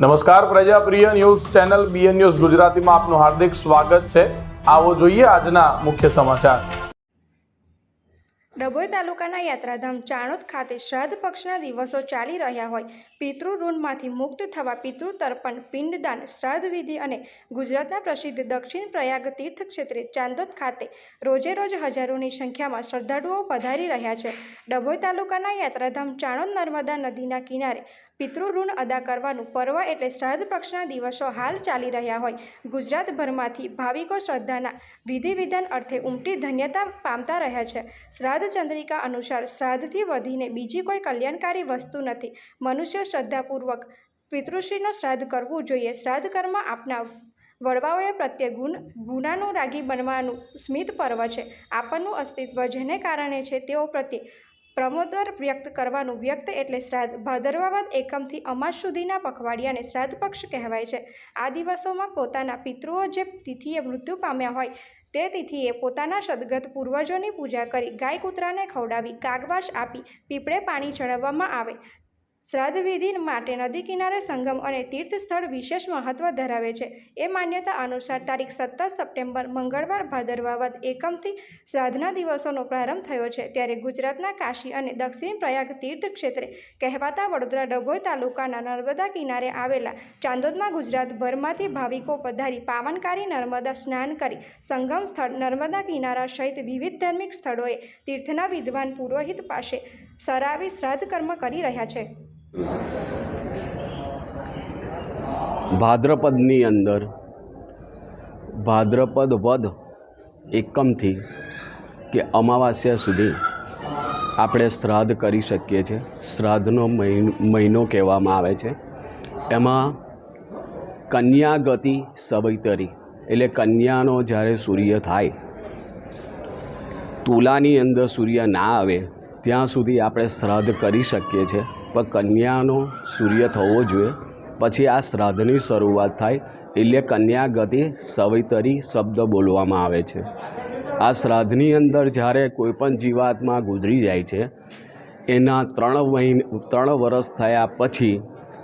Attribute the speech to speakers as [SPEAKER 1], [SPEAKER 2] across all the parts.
[SPEAKER 1] નમસ્કાર પ્રજાપ્રિય news channel BN news ગુજરાતીમાં આપનું હાર્દિક સ્વાગત છે. આવો જોઈએ આજના મુખ્ય સમાચાર.
[SPEAKER 2] ડભોઈ તાલુકાના યાત્રાધામ ચાણોદ ખાતે શ્રાદ્ધ પક્ષના દિવસો ચાલી રહ્યા હોય. પિતૃ ઋણમાંથી મુક્ત થવા પિતૃ તર્પણ, પિંડદાન, શ્રાદ્ધ વિધિ અને ગુજરાતના પ્રસિદ્ધ દક્ષિણ પ્રયાગ તીર્થ ક્ષેત્રે ચાંદોદ ખાતે રોજે રોજ હજારોની સંખ્યામાં શ્રદ્ધાળુઓ પધારી રહ્યા છે. ડભોઈ તાલુકાના યાત્રાધામ ચાણોદ નર્મદા નદીના કિનારે પિતૃ અદા કરવાનું પર્વ એટલે શ્રાદ્ધ પક્ષના દિવસો હાલ ચાલી રહ્યા હોય. ગુજરાતભરમાંથી ભાવિકો શ્રદ્ધાના વિધિ વિધાન અર્થે ઉમટી ધન્યતા પામતા રહ્યા છે. શ્રાદ્ધ ચંદ્રિકા અનુસાર શ્રાદ્ધથી વધીને બીજી કોઈ કલ્યાણકારી વસ્તુ નથી. મનુષ્ય શ્રદ્ધાપૂર્વક પિતૃશ્રીનો શ્રાદ્ધ કરવું જોઈએ. શ્રાદ્ધ કર્મ આપના વડવાઓએ પ્રત્યે ગુણ ગુનાનું રાગી બનવાનું સ્મિત પર્વ છે. આપણનું અસ્તિત્વ જેને કારણે છે તેઓ પ્રત્યે પ્રમોદર વ્યક્ત કરવાનું વ્યક્ત એટલે શ્રાદ્ધ. ભાદરવાવાદ એકમથી અમાસ સુધીના પખવાડિયાને શ્રાદ્ધ પક્ષ કહેવાય છે. આ દિવસોમાં પોતાના પિતૃઓ જે તિથિએ મૃત્યુ પામ્યા હોય, તે તિથિએ પોતાના સદગત પૂર્વજોની પૂજા કરી ગાય કૂતરાને ખવડાવી કાગવાશ આપી, પીપળે પાણી ચડાવવામાં આવે. શ્રાદ્ધ વિધિ માટે નદી કિનારે સંગમ અને તીર્થ સ્થળ વિશેષ મહત્વ ધરાવે છે. એ માન્યતા અનુસાર તારીખ સત્તર સપ્ટેમ્બર, મંગળવાર ભાદરવાવદ એકમથી શ્રાદ્ધના દિવસોનો પ્રારંભ થયો છે. ત્યારે ગુજરાતના કાશી અને દક્ષિણ પ્રયાગ તીર્થ ક્ષેત્રે કહેવાતા વડોદરા ડભોઈ તાલુકાના નર્મદા કિનારે આવેલા ચાંદોદમાં ગુજરાતભરમાંથી ભાવિકો પધારી પાવનકારી નર્મદા સ્નાન કરી સંગમ સ્થળ નર્મદા કિનારા સહિત વિવિધ ધાર્મિક સ્થળોએ તીર્થના વિદ્વાન પુરોહિત પાસે સરાવી શ્રાદ્ધ કર્મ કરી રહ્યા છે.
[SPEAKER 3] ભાદ્રપદની અંદર ભાદ્રપદ વધ એકમથી કે અમાવાસ્યા સુધી આપણે શ્રાદ્ધ કરી શકીએ છીએ. શ્રાદ્ધનો મહિન- કહેવામાં આવે છે. એમાં કન્યા ગતિ સવૈતરી, એટલે કન્યાનો જ્યારે સૂર્ય થાય, તુલાની અંદર સૂર્ય ના આવે, ત્યાં સુધી આપણે શ્રાદ્ધ કરી શકીએ છીએ. પણ કન્યાનો સૂર્ય થવો જોઈએ. પછી આ શ્રાદ્ધની શરૂઆત થાય એટલે કન્યા ગતિ સવૈતરી શબ્દ બોલવામાં આવે છે. આ શ્રાદ્ધની અંદર જ્યારે કોઈપણ જીવાત્મા ગુજરી જાય છે, એના ત્રણ મહિને, ત્રણ વર્ષ થયા પછી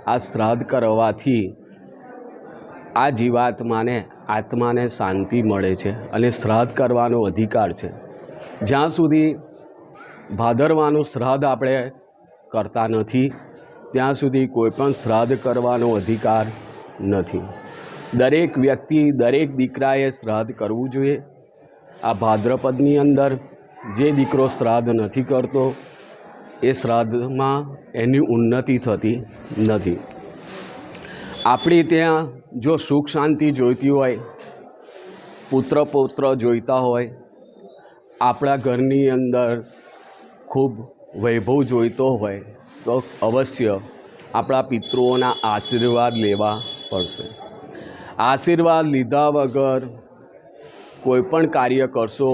[SPEAKER 3] આ શ્રાદ્ધ કરવાથી આ જીવાત્માને, આત્માને શાંતિ મળે છે અને શ્રાદ્ધ કરવાનો અધિકાર છે. જ્યાં સુધી ભાદરવાનું શ્રાદ્ધ આપણે કરતા નથી. ત્યાં સુધી કોઈ પણ શ્રાદ્ધ કરવાનો અધિકાર નથી. દરેક વ્યક્તિ, દરેક દીકરાએ શ્રાદ્ધ કરવું જોઈએ. આ ભાદ્રપદની અંદર જે દીકરો શ્રાદ્ધ નથી કરતો, એ શ્રાદ્ધમાં એની ઉન્નતિ થતી નથી. આપણી ત્યાં જો સુખ શાંતિ જોઈતી હોય, પુત્ર પૌત્ર જોઈતા હોય, આપણા ઘરની અંદર ખૂબ વૈભવ જોઈતો હોય તો અવશ્ય આપણા પિતૃઓના આશીર્વાદ લેવા પડશે. આશીર્વાદ લીધા વગર કોઈપણ કાર્ય કરશો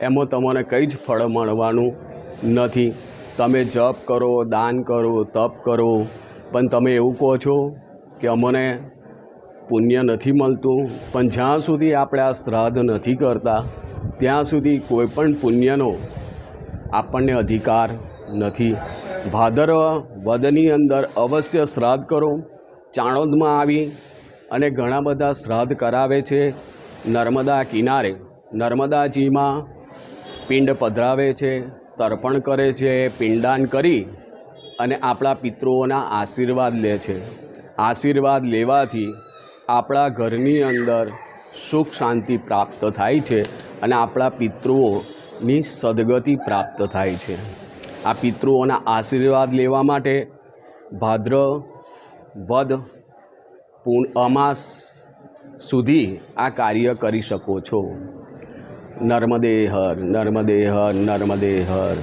[SPEAKER 3] એમાં તમને કંઈ જ ફળ મળવાનું નથી. તમે જપ કરો, દાન કરો, તપ કરો, પણ તમે એવું કહો છો કે અમને પુણ્ય નથી મળતું, પણ જ્યાં સુધી આપણે આ શ્રાદ્ધ નથી કરતા, ત્યાં સુધી કોઈ પણ પુણ્યનો આપણને અધિકાર નથી. ભાદરવ વદની અંદર અવશ્ય શ્રાદ્ધ કરો. ચાણોદમાં આવી અને ઘણા બધા શ્રાદ્ધ કરાવે છે. નર્મદા કિનારે, નર્મદાજીમાં પિંડ પધરાવે છે, તર્પણ કરે છે, પિંડાન કરી અને આપણા પિતૃઓના આશીર્વાદ લે છે. આશીર્વાદ લેવાથી આપણા ઘરની અંદર સુખ શાંતિ પ્રાપ્ત થાય છે અને આપણા પિતૃઓની સદગતિ પ્રાપ્ત થાય છે. આ પિતૃઓના આશીર્વાદ લેવા માટે ભાદ્ર, વદ, પૂર્ણ અમાસ સુધી આ કાર્ય કરી શકો છો. નર્મદે હર નર્મદે હર નર્મદે હર.